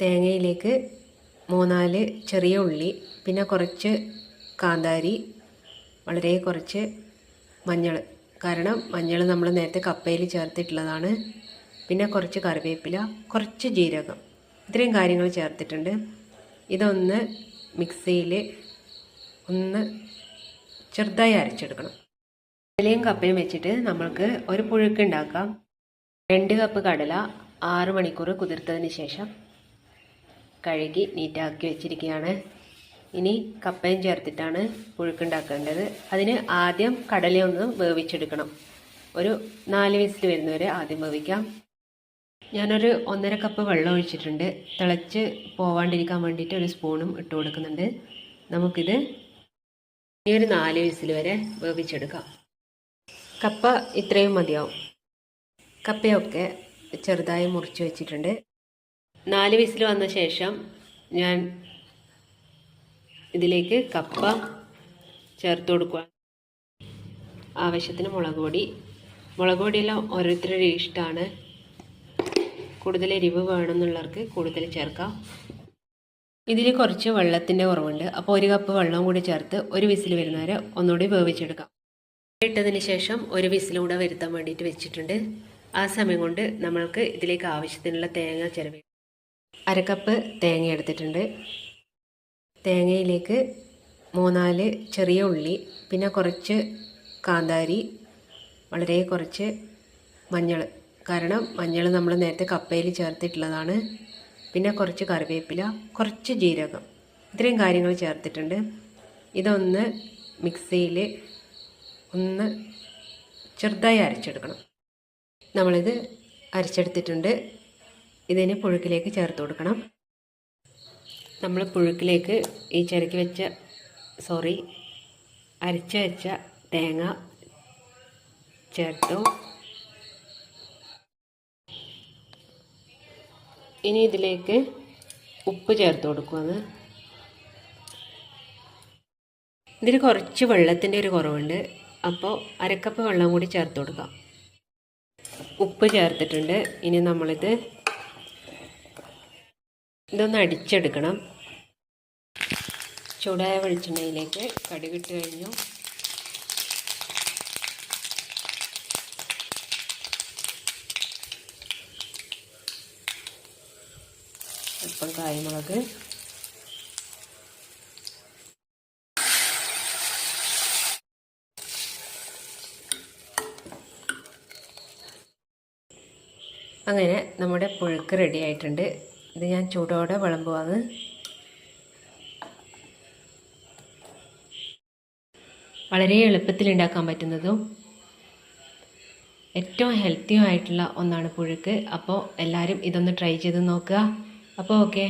തേങ്ങയിലേക്ക് മൂന്നാൽ ചെറിയ ഉള്ളി പിന്നെ കുറച്ച് കാന്താരി വളരെ കുറച്ച് മഞ്ഞൾ കാരണം മഞ്ഞൾ നമ്മൾ നേരത്തെ കപ്പയിൽ ചേർത്തിട്ടുള്ളതാണ്. പിന്നെ കുറച്ച് കറിവേപ്പില കുറച്ച് ജീരകം. ഇത്രയും കാര്യങ്ങൾ ചേർത്തിട്ടുണ്ട്. ഇതൊന്ന് മിക്സിയിൽ ഒന്ന് ചെറുതായി അരച്ചെടുക്കണം. കടലയും കപ്പയും വെച്ചിട്ട് നമ്മൾക്ക് ഒരു പുഴുക്ക് ഉണ്ടാക്കാം. രണ്ട് കപ്പ് കടല ആറ് മണിക്കൂർ കുതിർത്തതിന് ശേഷം കഴുകി നീറ്റാക്കി വെച്ചിരിക്കുകയാണ്. ഇനി കപ്പയും ചേർത്തിട്ടാണ് പുഴുക്കുണ്ടാക്കേണ്ടത്. അതിന് ആദ്യം കടലയൊന്ന് വേവിച്ചെടുക്കണം. ഒരു നാല് വിസിൽ വരുന്നവരെ ആദ്യം വേവിക്കാം. ഞാനൊരു ഒന്നര കപ്പ് വെള്ളം ഒഴിച്ചിട്ടുണ്ട്. തിളച്ച് പോവാണ്ടിരിക്കാൻ വേണ്ടിയിട്ട് ഒരു സ്പൂണും ഇട്ട് കൊടുക്കുന്നുണ്ട്. നമുക്കിത് ഈ ഒരു നാല് വിസിൽ വരെ വേവിച്ചെടുക്കാം. കപ്പ ഇത്രയും മതിയാവും. കപ്പയൊക്കെ ചെറുതായി മുറിച്ച് വെച്ചിട്ടുണ്ട്. നാല് വിസിൽ വന്ന ശേഷം ഞാൻ ഇതിലേക്ക് കപ്പ ചേർത്ത് കൊടുക്കുക. ആവശ്യത്തിന് മുളക് പൊടി. മുളക് പൊടിയെല്ലാം ഓരോരുത്തരുടെ ഇഷ്ടമാണ്. കൂടുതൽ എരിവ് വേണമെന്നുള്ളവർക്ക് കൂടുതൽ ചേർക്കാം. ഇതിൽ കുറച്ച് വെള്ളത്തിന്റെ കുറവുണ്ട്. അപ്പോൾ ഒരു കപ്പ് വെള്ളം കൂടി ചേർത്ത് ഒരു വിസിൽ വരുന്നവരെ ഒന്നുകൂടി വേവിച്ചെടുക്കാം. ഇട്ടതിന് ശേഷം ഒരു വിസിലും കൂടെ വരുത്താൻ വേണ്ടിയിട്ട് വെച്ചിട്ടുണ്ട്. ആ സമയം കൊണ്ട് നമ്മൾക്ക് ഇതിലേക്ക് ആവശ്യത്തിനുള്ള തേങ്ങ ചിരവി അരക്കപ്പ് തേങ്ങ എടുത്തിട്ടുണ്ട്. തേങ്ങയിലേക്ക് മൂന്നാൽ ചെറിയ ഉള്ളി പിന്നെ കുറച്ച് കാന്താരി വളരെ കുറച്ച് മഞ്ഞൾ. കാരണം മഞ്ഞൾ നമ്മൾ നേരത്തെ കപ്പയിൽ ചേർത്തിട്ടുള്ളതാണ്. പിന്നെ കുറച്ച് കറിവേപ്പില കുറച്ച് ജീരകം. ഇത്രയും കാര്യങ്ങൾ ചേർത്തിട്ടുണ്ട്. ഇതൊന്ന് മിക്സിയിൽ ഒന്ന് ചെറുതായി അരച്ചെടുക്കണം. നമ്മളിത് അരച്ചെടുത്തിട്ടുണ്ട്. ഇതിന് പുഴുക്കിലേക്ക് ചേർത്ത് കൊടുക്കണം. നമ്മൾ പുഴുക്കിലേക്ക് ഈ ചിരക്കി വെച്ച സോറി അരച്ച വെച്ച തേങ്ങ ചേർത്തു. ഇനി ഇതിലേക്ക് ഉപ്പ് ചേർത്ത് കൊടുക്കുവാണ്. ഇതിൽ കുറച്ച് വെള്ളത്തിന്റെ ഒരു കുറവുണ്ട്. അപ്പോൾ അരക്കപ്പ് വെള്ളം കൂടി ചേർത്ത് കൊടുക്കാം. ഉപ്പ് ചേർത്തിട്ടുണ്ട്. ഇനി നമ്മളിത് ഇതൊന്ന് അടിച്ചെടുക്കണം. ചൂടായ വെളിച്ചെണ്ണയിലേക്ക് കടുകിട്ട് കഴിഞ്ഞു. അല്പം കായ്മുളക്. അങ്ങനെ നമ്മുടെ പുഴുക്ക് റെഡി ആയിട്ടുണ്ട്. ഇത് ഞാൻ ചൂടോടെ വിളമ്പുവാണ്. വളരെ എളുപ്പത്തിൽ ഉണ്ടാക്കാൻ പറ്റുന്നതും ഏറ്റവും ഹെൽത്തിയും ആയിട്ടുള്ള ഒന്നാണ് പുഴുക്ക്. അപ്പോൾ എല്ലാവരും ഇതൊന്ന് ട്രൈ ചെയ്ത് നോക്കുക. അപ്പോൾ ഓക്കെ